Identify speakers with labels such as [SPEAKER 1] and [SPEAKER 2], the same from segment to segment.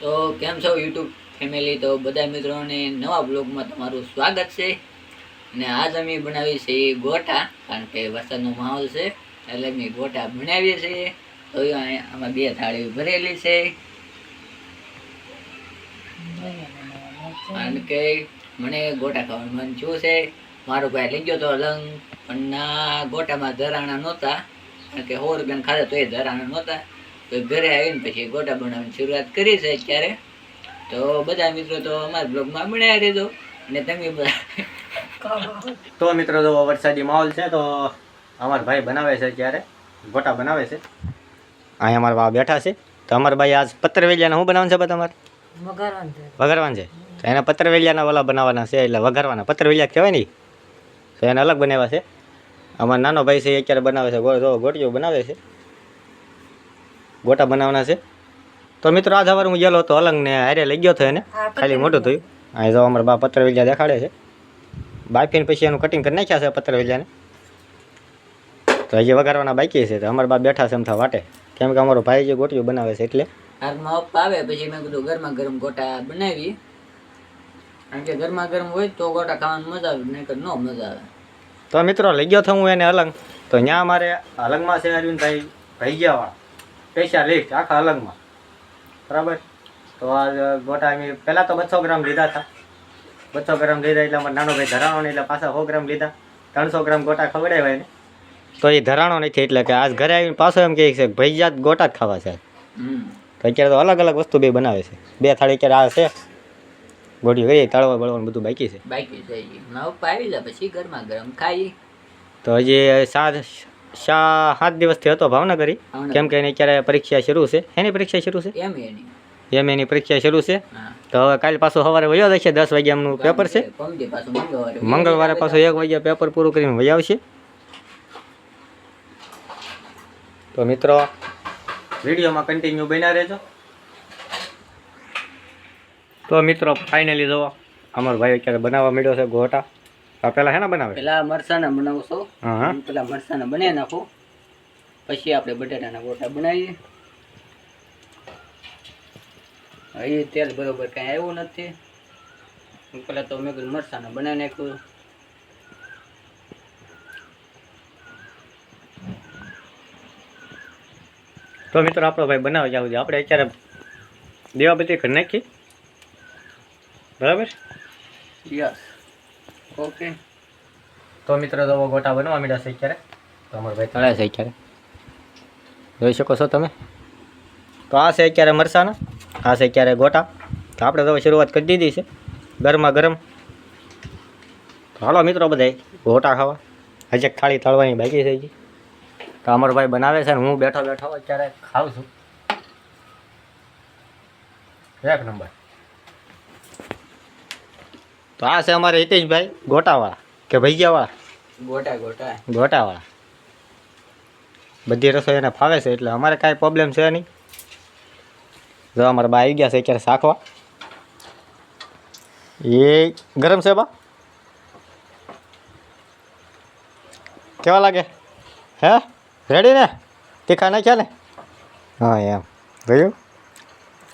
[SPEAKER 1] તો કેમ છો યુટ્યુબ ફેમિલી? તો બધા મિત્રોને નવા બ્લોગમાં તમારું સ્વાગત છે. અને આજ અમે બનાવી છે ગોટા કારણ કે વરસાદનો માહોલ છે, એટલે અમે ગોટા બનાવીએ છીએ. તો આમાં બે થાળી ભરેલી છે. કારણ કે મને ગોટા ખાવાનું મન છું છે. મારો ભાઈ લઈ ગયો તો અલંગ, પણ ના ગોટામાં ધરાણા નહોતા. કારણ કે સો રૂપિયાના ખાધા તો એ ધરાણા નહોતા. તો ઘરે આવીને પછી ગોટા બનાવવાની શરૂઆત કરી છે અત્યારે તો બધા મિત્રો તો અમારા બ્લોગમાં બનાવી દેજો અને તમે
[SPEAKER 2] તો મિત્રો તો વરસાદી માહોલ છે તો અમારા ભાઈ બનાવે છે અત્યારે ગોટા બનાવે છે. અહીંયા અમારા બા બેઠા છે. તો અમારા ભાઈ આજ પત્રવેલિયાના શું બનાવવાનું છે બધા તમારે? વઘારવાનું છે. તો એના પત્ર વેલિયાના ઓલા બનાવવાના છે એટલે વઘારવાના. પત્રવેલિયા કહેવાય નહીં તો એને અલગ બનાવ્યા છે. અમારા નાનો ભાઈ છે એ અત્યારે બનાવે છે. ગોટીઓ બનાવે છે. ગોટા બનાવવાના છે. તો મિત્રો આ સવારે હું ગયેલો હતો અલંગને હારે લઈ ગયો હતો એને. ખાલી મોટું થયું. અહીં જો અમારા બા પત્રવેલિયા દેખાડે છે. બાફીને પછી એનું કટિંગ કરી નાખ્યા છે પત્રવેલિયાને. તો હજી વઘારવાના બાકી છે. તો અમારા બા બેઠા છે એમથા વાટે કેમ કે અમારો ભાઈ જે ગોટીઓ બનાવે છે એટલે.
[SPEAKER 1] હાથમાં અપ આવે પછી મેં કીધું ગરમા ગરમ ગોટા બનાવી કારણ કે ગરમા ગરમ હોય તો ગોટા ખાવાની મજા આવે નહીં ન મજા આવે.
[SPEAKER 2] તો મિત્રો લઈ ગયો થયું હું એને અલંગ. તો ત્યાં અમારે અલંગમાં છે અરવિંદભાઈ ભૈયાવાળા. પૈસા લિસ્ટ આખા અલગમાં. બરાબર? તો આ ગોટા મેં પહેલાં તો બસો ગ્રામ લીધા હતા. બસો ગ્રામ લીધા એટલે અમારે નાનો ભાઈ ધરાણો ને એટલે પાછા સો ગ્રામ લીધા. ત્રણસો ગ્રામ ગોટા ખવડાવ્યા એને. તો એ ધરાણો નથી એટલે કે આજ ઘરે આવીને પાછો એમ કહે છે ભાઈ જાત ગોટા જ ખાવા છે. તો અત્યારે તો અલગ અલગ વસ્તુ બે બનાવે છે. બે થાળી અત્યારે આ છે. ગોળી કરી તળવા બળવાનું બધું બાકી છે.
[SPEAKER 1] બાકી છે પછી ગરમા ગરમ ખાઈ
[SPEAKER 2] તો હજી સાત સા સાત દિવસથી હતો ભાવનગર. કેમ કે એની અત્યારે પરીક્ષા શરૂ છે? એની પરીક્ષા શરૂ છે?
[SPEAKER 1] એમ એની.
[SPEAKER 2] એમ એની પરીક્ષા શરૂ છે? તો હવે કાલે પાછું સવારે વયો જશે દસ વાગ્યાનું પેપર છે.
[SPEAKER 1] મંગળવારે
[SPEAKER 2] મંગળવારે પાછું એક વાગ્યા પેપર પૂરું કરીને વહી આવશે. તો મિત્રો વિડીયોમાં કન્ટિન્યુ બન્યા રહેજો. તો મિત્રો ફાઇનલી જુઓ. અમારો ભાઈ અત્યારે બનાવવા મળ્યો છે ગોટા. આ પહેલાં હેના બનાવે?
[SPEAKER 1] પેલા મરસાના બનાવશો. પેલા મરસાના બનાવી નાખો. પછી આપણે બટાટાના ગોટા બનાવીએ. અહીં તેલ બરોબર કાંઈ આવ્યું નથી. પેલા તો મેં મરસાના બનાવી નાખ્યું.
[SPEAKER 2] તો મિત્રો આપણો ભાઈ બનાવવા જાવ આપણે અત્યારે દેવા બધી કરી નાખી. બરાબર?
[SPEAKER 1] યસ. ઓકે
[SPEAKER 2] તો મિત્રો તો ગોટા બનવા મીડા છે અત્યારે. તો અમારો ભાઈ તળે છે અત્યારે. જોઈ શકો છો તમે. તો આ છે અત્યારે મરસાના આ છે અત્યારે ગોટા. તો આપણે તો હવે શરૂઆત કરી દીધી છે. ગરમા ગરમ. હાલો મિત્રો બધાય ગોટા ખાવા. હજી એક થાળી તળવાની બાકી થઈ ગઈ. તો અમારો ભાઈ બનાવે છે ને હું બેઠો બેઠો અત્યારે ખાઉં છું. એક નંબર. તો આ છે અમારે હિતેશભાઈ ગોટાવાળા કે ભૈયાવાળા
[SPEAKER 1] ગોટા ગોટા.
[SPEAKER 2] ગોટાવાળા બધી રસોઈ એને ફાવે છે એટલે અમારે કાંઈ પ્રોબ્લેમ છે નહીં. જો અમારા બા આવી ગયા છે અત્યારે શાખવા એ ગરમ છે બા? કેવા લાગે? હે? રેડી ને? તીખા નાખ્યા ને? હા એમ. જોયું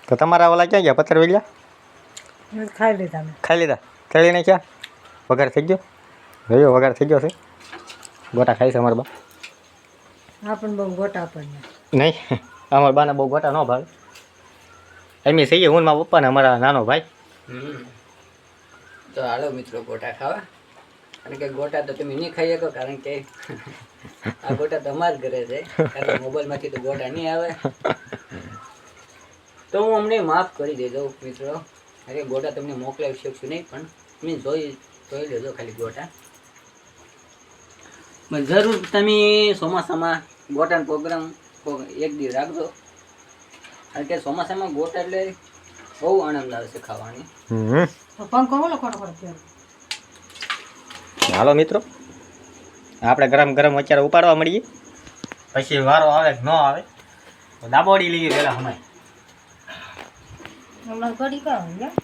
[SPEAKER 2] તો તમારા ઓલા ક્યાં ગયા? પથ્થર વેલ્યા
[SPEAKER 3] ખાઈ લીધા
[SPEAKER 2] ખાઈ લીધા? ખેડી નાખ્યા? વઘાર થઈ ગયો? જોયો વઘાર થઈ ગયો છે. ગોટા ખાઈ છે અમારા બા.
[SPEAKER 3] આપણને પણ બહુ ગોટા આપણને
[SPEAKER 2] નહીં. અમારા બાને બહુ ગોટા ન ભાવે. એમ સહીએ હું ને મારા પપ્પા ને અમારા નાનો ભાઈ.
[SPEAKER 1] તો હાલો મિત્રો ગોટા ખાવા. કારણ કે ગોટા તો તમે નહીં ખાઈ શકો કારણ કે આ ગોટા તમારા જ ઘરે છે. કારણ કે મોબાઈલમાંથી તો ગોટા નહીં આવે. તો હું અમને માફ કરી દેજો મિત્રો. અરે ગોટા તમને મોકલાવી શકશું નહીં પણ તમે જોઈ જોઈ લેજો ખાલી ગોટા. પણ જરૂર તમે ચોમાસામાં ગોટાનો પ્રોગ્રામ એક દિવસ રાખજો. કારણ કે ચોમાસામાં ગોટા એટલે બહુ આનંદ આવે છે ખાવાની.
[SPEAKER 3] પંખો ખોટો
[SPEAKER 2] હાલો મિત્રો આપણે ગરમ ગરમ અત્યારે ઉપાડવા મળીએ. પછી વારો આવે કે ન આવે દાબોડી લઈએ પહેલાં અમે
[SPEAKER 3] હમણાં ઘડી કાઢો